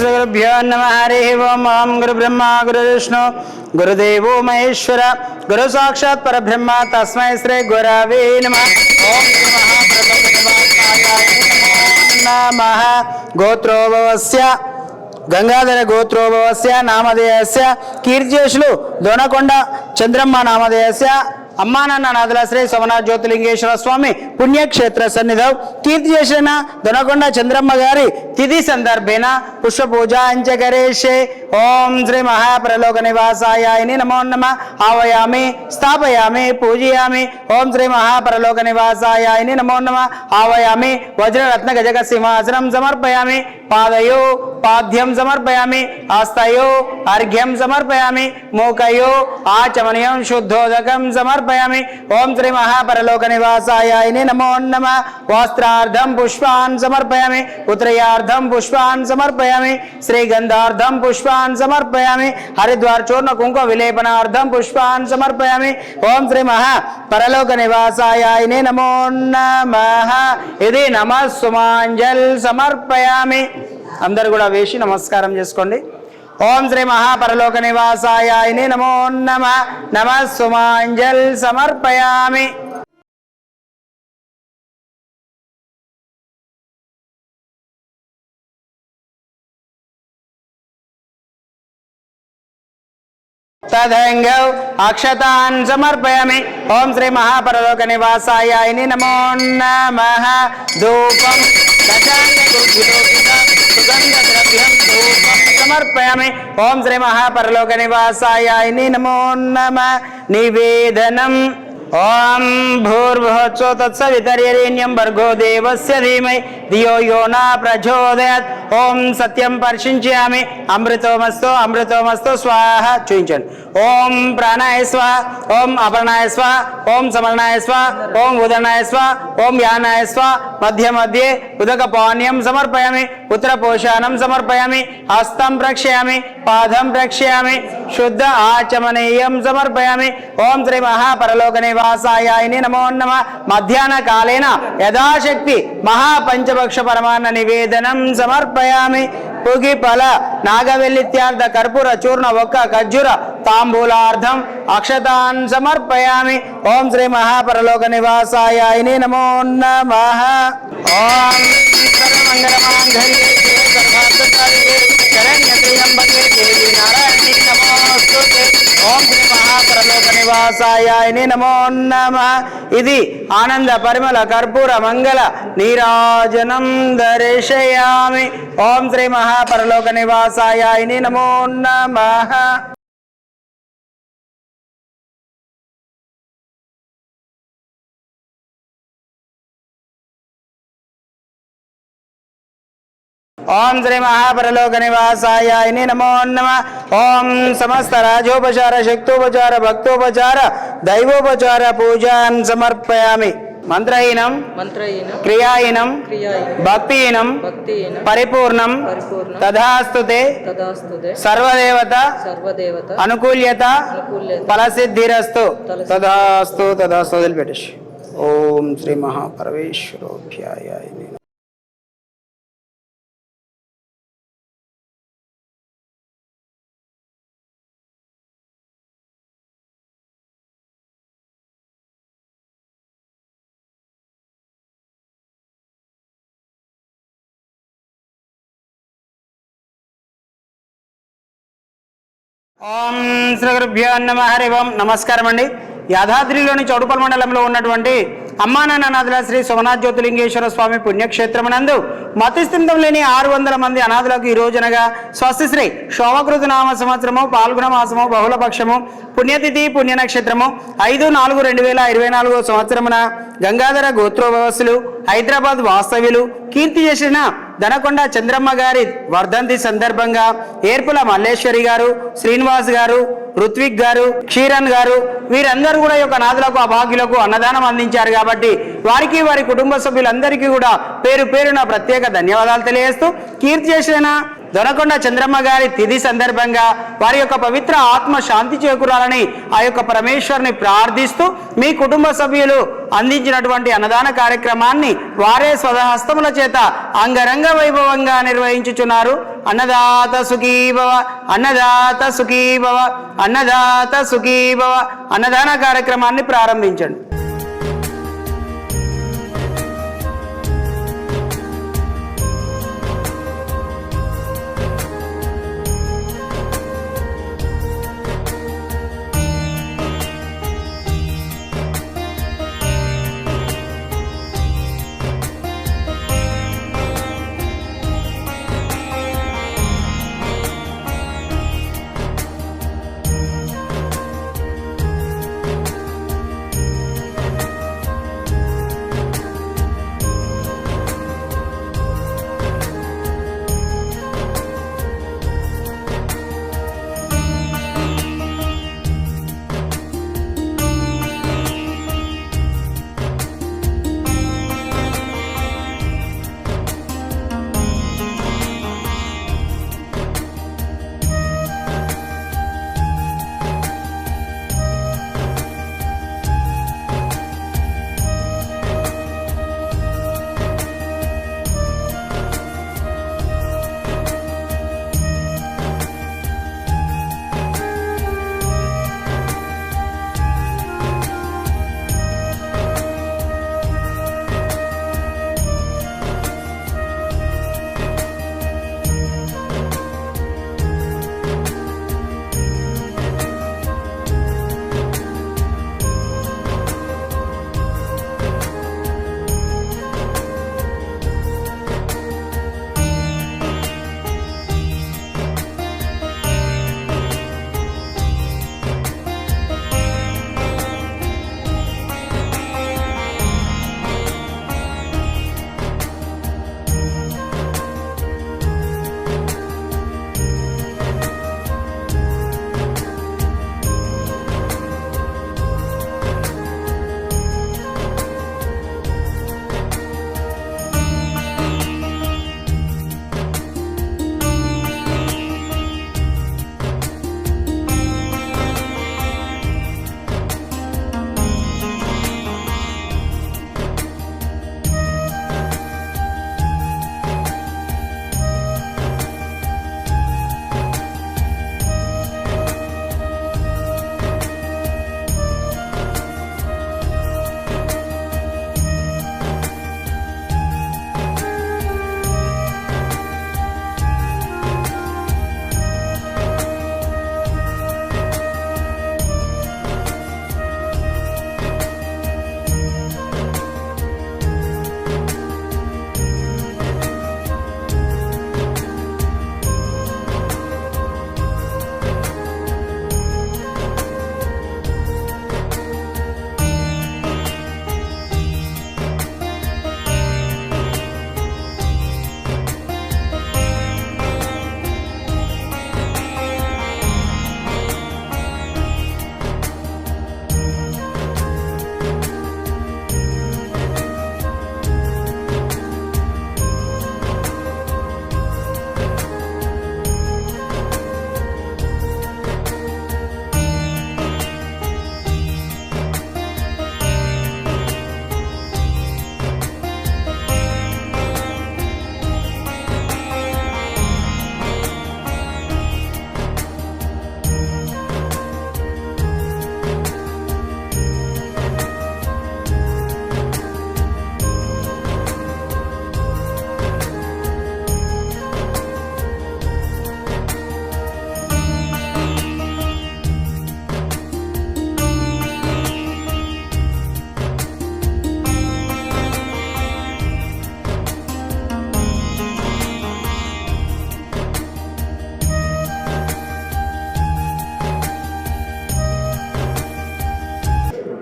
శ్రీ గురుభ్యో నమ హరి ఓం ఓం గురు బ్రహ్మ గురు విష్ణు గురుదేవో మహేశ్వర గురు సాక్షాత్ పరబ్రహ్మ తస్మై శ్రీ గురవే నమ ఓం శ్రీ మహాప్రభుదేవాయ నమః గోత్రోభవస్య గంగాధర గోత్రోభవస్య నామధేయస్య కీర్తిశేషులు దొనకొండ చంద్రమ్మ నామధేయస్య అమ్మానన్న నాథుల శ్రీ సోమనాథ్ జ్యోతిలింగేశ్వర స్వామి పుణ్యక్షేత్ర సన్నిధం. కీర్తి చేసిన దొనకొండ చంద్రమ్మ గారి తిథి సందర్భేన పుష్ప పూజాంచ కరేషే ఓం శ్రీ మహాప్రలోక నివాసాయ నమో నమ. ఆవయామి స్థాపయామి పూజయామి. ఓం శ్రీ మహాప్రలోక నివాసాయ నమో నమ. ఆవయామి వజ్రరత్న గజక సింహాసనం సమర్పయామి. పాదయో పాద్యం సమర్పయామి. ఆస్తయో అర్ఘ్యం సమర్పయామి మూకయో ఆచమనీయం శుద్ధోదకం సమర్పయామి ఓం శ్రీ మహాపరలోక నివాసాయ నమో నమ వస్త్రార్థం పుష్పాన్ సమర్పయామి ఉత్రయార్థం పుష్పాన్ సమర్పయామి శ్రీగంధార్థం పుష్పాన్ సమర్పయామి హరిద్వార్ చూర్ణ కుంకుమ విలేపనార్థం పుష్పాన్ సమర్పయామి ఓం శ్రీ మహా పరలోక నివాసాయ నమో నమ ఇది నమ సుమాంజల్ సమర్పయామి అందరు కూడా వేసి నమస్కారం చేసుకోండి. ఓం శ్రీ మహాపరలోక నివాసాయ నమో నమ నమ సుమాంజల్ సమర్పయామి. తదంగౌ అక్షతాన్ సమర్పయామి. ఓం శ్రీ మహాపరలోక నివాసాయ నమో నమ. ధూపం సుగంధ ద్రవ్యం సమర్పయామి. ఓం శ్రీ మహాపరలోక నివాసాయ. నమో నమ. నివేదనం. ఓం భూర్భువత్సో తత్సవితర్యరేణ్యం భర్గో దేవస్య ధీమై. ధియో యో నా ప్రచోదయత్. ఓం సత్యం పర్శించామి అమృతోమస్తో అమృతోమస్తో స్వాహ. చూయించండి. ఓం ప్రాణాయ స్వ. ఓం అపర్ణాయ స్వ. ఓం సమరణాయ స్వ. ఓం ఉదరణాయ స్వ. ఓం యానాయ స్వ. మధ్య మధ్య ఉదక పానీయం సమర్పయామి ఉత్తరపోషాణం సమర్పయామి హస్తం ప్రక్షయామి పాదం ప్రక్షయామి శుద్ధ ఆచమనీయం సమర్పయామి. ఓం శ్రీ మహాపరలోక నివాసాయ నమో నమ. మధ్యాహ్న కాలేన యథాశక్తి మహాపంచపక్ష పరమాన్న నివేదనం సమర్పయామి. పుగి ఫల నాగవెల్లిత్యార్థ కర్పూర చూర్ణ ఒక్క ఖర్జుర తాంబూలార్థం అక్షతాన్ సమర్పయామి. ఓం శ్రీ మహాపరలోక నివాసాయ. నమో నమ. ఓం దేవి నారాయణి ఓం శ్రీ నమో నమ. ఇది ఆనంద పరిమళ కర్పూర మంగళ నీరాజనం దర్శయామి. ఓం శ్రీ మహాపరలోక నివాసాయ నమో నమ. ఓం శ్రీ మహాపరలోక నివాసాయ నమో నమ. ఓం సమస్త రాజోపచార శక్తోపచార భక్తోపచార దైవోపచార పూజాన్ సమర్పయామి. మంత్రహీనం క్రియాహీనం భక్తిహీనం పరిపూర్ణం తథాస్తుతే తదాస్తుదే సర్వదేవత సర్వదేవత అనుకూల్యత ఫలసిద్ధిరస్తు. ఫలసిద్ధి. తదాస్తు తదాస్తు వదిలిపెట్టేసి ఓం శ్రీ మహాపరమేశ్వరోభ్యాయ ఓం శ్రీ గురుభ్యో నమ హరి ఓం. నమస్కారం అండి యాదాద్రిలోని చౌడుపల్ మండలంలో ఉన్నటువంటి అమ్మానాన్న నాథుల శ్రీ సోమనాథ్ జ్యోతిలింగేశ్వర స్వామి పుణ్యక్షేత్రమునందు మతిస్థితం లేని ఆరు వందల మంది అనాథులకు ఈ రోజునగా స్వస్తిశ్రీ శోభకృత నామ సంవత్సరము పాల్గొన మాసము బహుళ పక్షము పుణ్యతిథి పుణ్య నక్షత్రము ఐదు నాలుగు రెండు వేల ఇరవై నాలుగో సంవత్సరమున గంగాధర గోత్రోభవస్సులు హైదరాబాద్ వాస్తవ్యులు కీర్తి చేసిన దనకొండ చంద్రమ్మ గారి వర్ధంతి సందర్భంగా ఏర్పుల మల్లేశ్వరి గారు శ్రీనివాస్ గారు ఋత్విక్ గారు క్షీరన్ గారు వీరందరూ కూడా యొక్క నాదులకు అభాగ్యులకు అన్నదానం అందించారు కాబట్టి వారికి వారి కుటుంబ సభ్యులందరికీ కూడా పేరు పేరున ప్రత్యేక ధన్యవాదాలు తెలియజేస్తూ కీర్తి చేసిన? దొనకొండ చంద్రమ్మ గారి తిథి సందర్భంగా వారి యొక్క పవిత్ర ఆత్మ శాంతి చేకూరాలని ఆ యొక్క పరమేశ్వరుని ప్రార్థిస్తూ మీ కుటుంబ సభ్యులు అందించినటువంటి అన్నదాన కార్యక్రమాన్ని వారే స్వదహస్తముల చేత అంగరంగ వైభవంగా నిర్వహించుచున్నారు. అన్నదాత సుఖీభవ అన్నదాత సుఖీభవ అన్నదాత సుఖీభవ అన్నదాన కార్యక్రమాన్ని ప్రారంభించండి.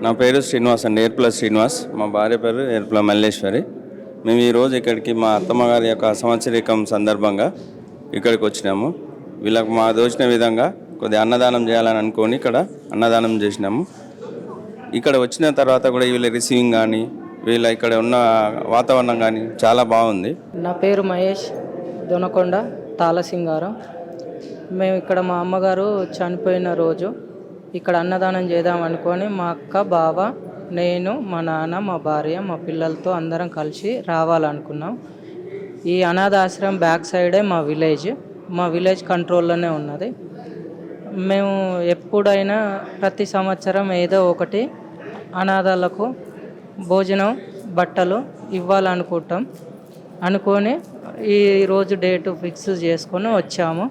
నా పేరు శ్రీనివాస్ అండి ఏర్పుల శ్రీనివాస్. మా భార్య పేరు ఏర్పుల మల్లేశ్వరి. మేము ఈరోజు ఇక్కడికి మా అత్తమ్మ గారి యొక్క సంవత్సరికం సందర్భంగా ఇక్కడికి వచ్చినాము. వీళ్ళకి మా దోచిన విధంగా కొద్దిగా అన్నదానం చేయాలని అనుకొని ఇక్కడ అన్నదానం చేసినాము. ఇక్కడ వచ్చిన తర్వాత కూడా వీళ్ళ రిసీవింగ్ కానీ వీళ్ళ ఇక్కడ ఉన్న వాతావరణం కానీ చాలా బాగుంది. నా పేరు మహేష్ దొనకొండ తాళసింగారం. మేము ఇక్కడ మా అమ్మగారు చనిపోయిన రోజు ఇక్కడ అన్నదానం చేద్దాం అనుకొని మా అక్క బావ నేను మా నాన్న మా భార్య మా పిల్లలతో అందరం కలిసి రావాలనుకున్నాం. ఈ అనాథాశ్రమం బ్యాక్ సైడే మా విలేజ్. మా విలేజ్ కంట్రోల్లోనే ఉన్నది. మేము ఎప్పుడైనా ప్రతి సంవత్సరం ఏదో ఒకటి అనాథాలకు భోజనం బట్టలు ఇవ్వాలనుకుంటాం. అనుకొని ఈరోజు డేటు ఫిక్స్ చేసుకొని వచ్చాము.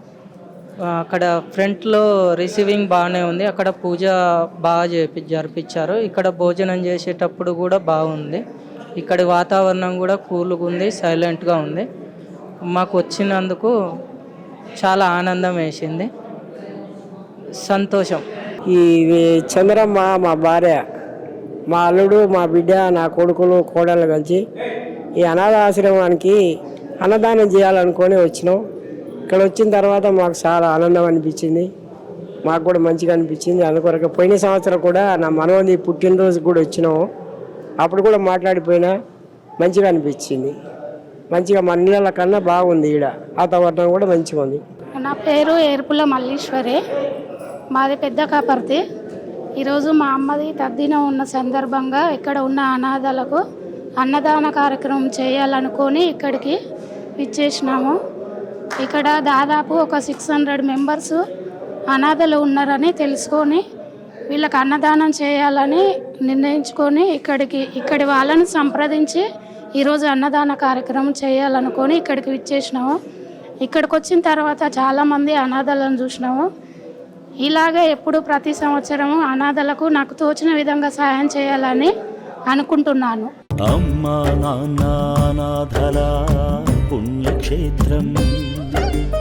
అక్కడ ఫ్రంట్లో రిసీవింగ్ బాగానే ఉంది. అక్కడ పూజ బాగా చేపి జరిపించారు ఇక్కడ భోజనం చేసేటప్పుడు కూడా బాగుంది. ఇక్కడ వాతావరణం కూడా కూల్గా ఉంది సైలెంట్గా ఉంది. మాకు వచ్చినందుకు చాలా ఆనందం వేసింది. సంతోషం. ఈ చంద్రమ్మ మా భార్య మా అల్లుడు మా బిడ్డ నా కొడుకులు కోడలు కలిసి ఈ అనాథ ఆశ్రమానికి అన్నదానం చేయాలనుకొని వచ్చినాం. ఇక్కడ వచ్చిన తర్వాత మాకు చాలా ఆనందం అనిపించింది. మాకు కూడా మంచిగా అనిపించింది. అందుకొరకు పోయిన సంవత్సరం కూడా నా మనవది పుట్టినరోజు కూడా వచ్చినాము. అప్పుడు కూడా మాట్లాడిపోయినా మంచిగా అనిపించింది. మంచిగా మన నీళ్ళ కన్నా బాగుంది ఈడ. వాతావరణం కూడా మంచిగా ఉంది. నా పేరు ఏర్పుల మల్లీశ్వరి. మాది పెద్ద కాపర్తి. ఈరోజు మా అమ్మది తద్దినం ఉన్న సందర్భంగా ఇక్కడ ఉన్న అనాథలకు అన్నదాన కార్యక్రమం చేయాలనుకొని ఇక్కడికి ఇచ్చేసినాము ఇక్కడ దాదాపు ఒక సిక్స్ హండ్రెడ్ మెంబర్స్ అనాథలు ఉన్నారని తెలుసుకొని వీళ్ళకి అన్నదానం చేయాలని నిర్ణయించుకొని ఇక్కడికి ఇక్కడి వాళ్ళని సంప్రదించి ఈరోజు అన్నదాన కార్యక్రమం చేయాలనుకొని ఇక్కడికి విచ్చేసినాము. ఇక్కడికి వచ్చిన తర్వాత చాలామంది అనాథలను చూసినాము. ఇలాగే ఎప్పుడు ప్రతి సంవత్సరము అనాథలకు నాకు తోచిన విధంగా సహాయం చేయాలని అనుకుంటున్నాను. అమ్మా నాన్న అనాథల పుణ్యక్షేత్రం. Thank you.